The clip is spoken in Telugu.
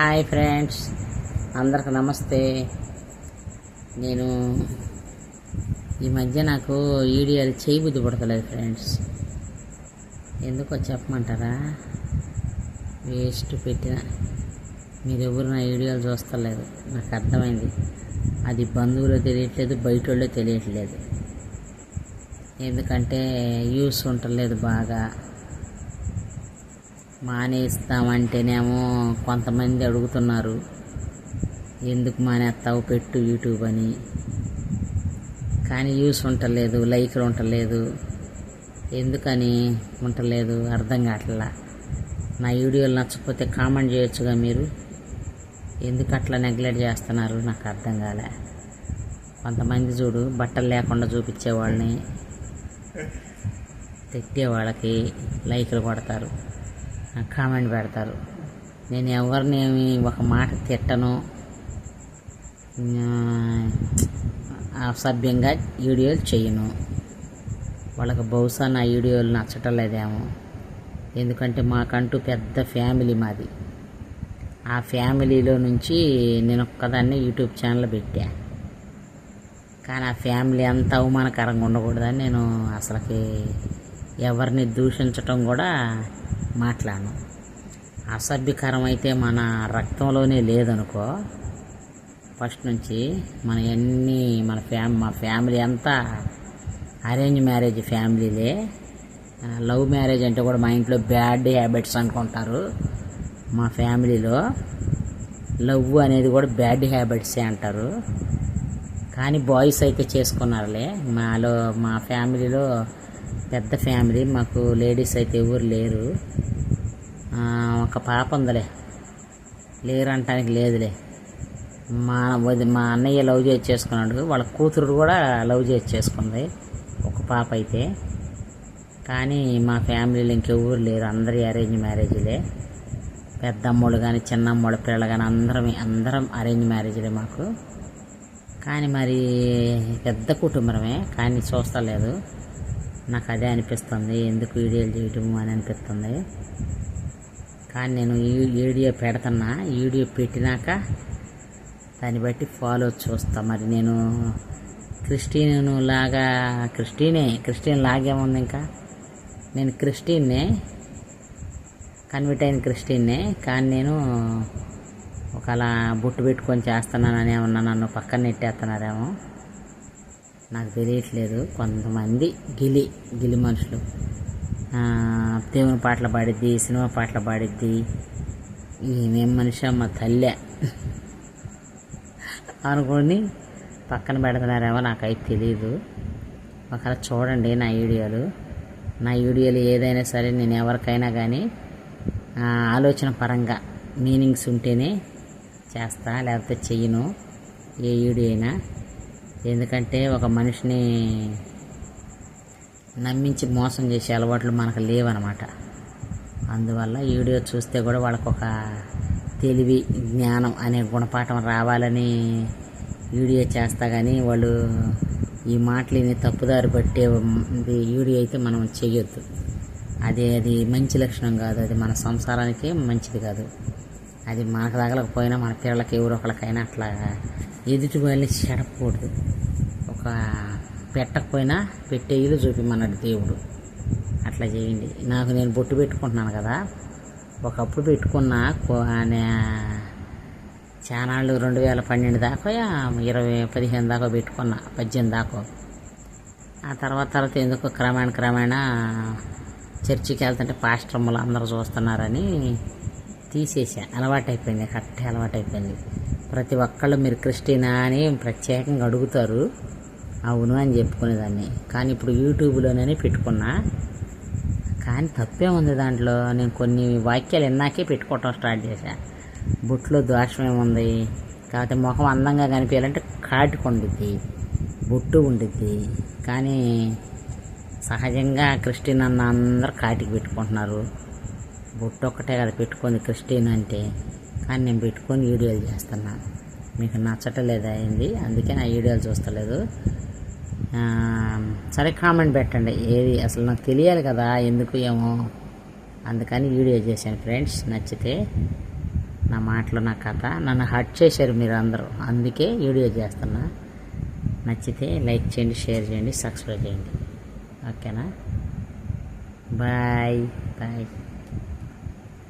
Hi friends. అందరికి నమస్తే. నేను ఈ మధ్య నాకు వీడియోలు చేయి బుద్ధి పడతలేదు ఫ్రెండ్స్. ఎందుకో చెప్పమంటారా? వేస్ట్ పెట్టిన మీరు ఎవరు నా వీడియోలు చూస్తలేదు. నాకు అర్థమైంది. అది బంధువులు తెలియట్లేదు బయట వాళ్ళు తెలియట్లేదు. ఎందుకంటే యూస్ ఉండలేదు బాగా. మానేస్తామంటేనేమో కొంతమంది అడుగుతున్నారు. ఎందుకు మానేస్తావు పెట్టు యూట్యూబ్ అని. కానీ యూస్ ఉండలేదు లైక్లు ఉండలేదు ఎందుకని ఉండలేదు అర్థం కావట్లా? నా వీడియోలు నచ్చకపోతే కామెంట్ చేయొచ్చుగా మీరు? ఎందుకు అట్లా నెగ్లెక్ట్ చేస్తున్నారు? నాకు అర్థం కాలే. కొంతమంది చూడు బట్టలు లేకుండా చూపించే వాళ్ళని తిట్టే వాళ్ళకి లైక్లు కొడతారు. కామెంట్ పెడతారు. నేను ఎవరినేమి ఒక మాట తిట్టను. అసభ్యంగా వీడియోలు చేయను. వాళ్ళకి బహుశా నా వీడియోలు నచ్చటం లేదేమో ఎందుకంటే మాకంటూ పెద్ద ఫ్యామిలీ మాది. ఆ ఫ్యామిలీలో నుంచి నేను ఒక్కదాన్ని యూట్యూబ్ ఛానల్ పెట్టా. కానీ ఆ ఫ్యామిలీ అంత అవమానకరంగా ఉండకూడదని నేను అసలుకి ఎవరిని దూషించటం కూడా మాట్లాడను. అసభ్యకరం అయితే మన రక్తంలోనే లేదనుకో ఫస్ట్ నుంచి మన ఎన్ని మన ఫ్యామ్ మా ఫ్యామిలీ అంతా అరేంజ్ మ్యారేజ్ ఫ్యామిలీలే. లవ్ మ్యారేజ్ అంటే కూడా మా ఇంట్లో బ్యాడ్ హ్యాబిట్స్ అనుకుంటారు మా ఫ్యామిలీలో. లవ్ అనేది కూడా బ్యాడ్ హ్యాబిట్సే అంటారు. కానీ బాయ్స్ అయితే చేసుకున్నారులే. మాలో మా ఫ్యామిలీలో పెద్ద ఫ్యామిలీ మాకు లేడీస్ అయితే ఎవరు లేరు. ఒక పాప ఉందిలే. లేరు అంటానికి లేదులే. మా వది- మా అన్నయ్య లవ్ చేసి చేసుకున్నాడు వాళ్ళ కూతురు కూడా లవ్ చేసి చేసుకుంది ఒక పాప అయితే. కానీ మా ఫ్యామిలీలో ఇంకెవరు లేరు. అందరి అరేంజ్ మ్యారేజ్లే. పెద్దమ్మోళ్ళు కానీ చిన్నమ్మోళ్ళ పిల్లలు కానీ అందరం అందరం అరేంజ్ మ్యారేజ్లే మాకు. కానీ మరి పెద్ద కుటుంబమే. కానీ చూస్తలేదు. నాకు అదే అనిపిస్తుంది. ఎందుకు వీడియోలు చేయటము అని అనిపిస్తుంది. కానీ నేను ఈ వీడియో పెడుతున్నా. వీడియో పెట్టినాక దాన్ని బట్టి ఫాలో చూస్తా. మరి నేను క్రిస్టియన్ లాగా క్రిస్టియనే క్రిస్టియన్ లాగేముంది ఇంకా. నేను క్రిస్టియన్నే కన్వర్ట్ అయిన క్రిస్టియన్నే కానీ నేను ఒకలా బొట్టు పెట్టుకొని చేస్తున్నానని ఏమన్నా నన్ను పక్కన నెట్టేస్తున్నారేమో నాకు తెలియట్లేదు. కొంతమంది గిలి గిలి మనుషులు. దేవుని పాటలు పాడిద్ది సినిమా పాటలు పాడిద్ది. ఏమేం మనిషి మా తల్లె. అనుకొని పక్కన పెడుతున్నారేమో నాకైతే తెలియదు ఒకవేళ చూడండి నా వీడియోలు. నా వీడియోలు ఏదైనా సరే నేను ఎవరికైనా కానీ ఆలోచన పరంగా మీనింగ్స్ ఉంటేనే చేస్తా లేకపోతే చెయ్యను. ఏ వీడియో అయినా. ఎందుకంటే ఒక మనిషిని నమ్మించి మోసం చేసే అలవాట్లు మనకు లేవన్నమాట అందువల్ల ఈ వీడియో చూస్తే కూడా వాళ్ళకు ఒక తెలివి జ్ఞానం అనే గుణపాఠం రావాలని వీడియో చేస్తా కానీ వాళ్ళు ఈ మాటలని తప్పుదారి పట్టే వీడియో అయితే మనం చేయొద్దు అది అది మంచి లక్షణం కాదు. అది మన సంసారానికి మంచిది కాదు. అది మనకు తగలకపోయినా మన పిల్లలకి ఎవరో ఒకరికైనా అట్లా ఎదుటి వాళ్ళని చెడపకూడదు. ఒక పెట్టకపోయినా పెట్టేయులు చూపిమన్నాడు దేవుడు. అట్లా చేయండి. నాకు నేను బొట్టు పెట్టుకుంటున్నాను కదా. ఒకప్పుడు పెట్టుకున్న కో- చానాళ్ళు రెండు వేల పన్నెండు దాకా ఇరవై పదిహేను దాకా పెట్టుకున్న పద్దెనిమిది దాకా. ఆ తర్వాత తర్వాత ఎందుకో క్రమేణ క్రమేణా చర్చికి వెళ్తుంటే పాస్టర్ములు అందరూ చూస్తున్నారని తీసేసా అలవాటైపోయింది కట్టే అలవాటైపోయింది. ప్రతి ఒక్కళ్ళు మీరు క్రిస్టినా అని ప్రత్యేకంగా అడుగుతారు. అవును అని చెప్పుకునేదాన్ని. కానీ ఇప్పుడు యూట్యూబ్లోనే పెట్టుకున్నా. కానీ తప్పే ఉంది దాంట్లో. నేను కొన్ని వాక్యాలు విన్నాకే పెట్టుకోవటం స్టార్ట్ చేశా. బొట్లో దోషం ఏముంది కాకపోతే ముఖం అందంగా కనిపించాలంటే కాటికి ఉండిద్ది. బొట్టు ఉండిద్ది. కానీ సహజంగా క్రిస్టియన్ అన్న అందరూ కాటికి పెట్టుకుంటున్నారు. బొట్టు ఒక్కటే కదా పెట్టుకుంది క్రిస్టియన్ అంటే. కానీ నేను పెట్టుకొని వీడియోలు చేస్తున్నా. మీకు నచ్చటలేదు అయింది అందుకే నా వీడియోలు చూస్తలేదు. సరే కామెంట్ పెట్టండి. ఏది అసలు నాకు తెలియాలి కదా ఎందుకు ఏమో. అందుకని వీడియో చేశాను ఫ్రెండ్స్. నచ్చితే నా మాటలు నా కథ నన్ను హట్ చేశారు మీరు అందరూ. అందుకే వీడియో చేస్తున్నా. నచ్చితే లైక్ చేయండి షేర్ చేయండి సబ్స్క్రైబ్ చేయండి. ఓకేనా? బాయ్. బాయ్.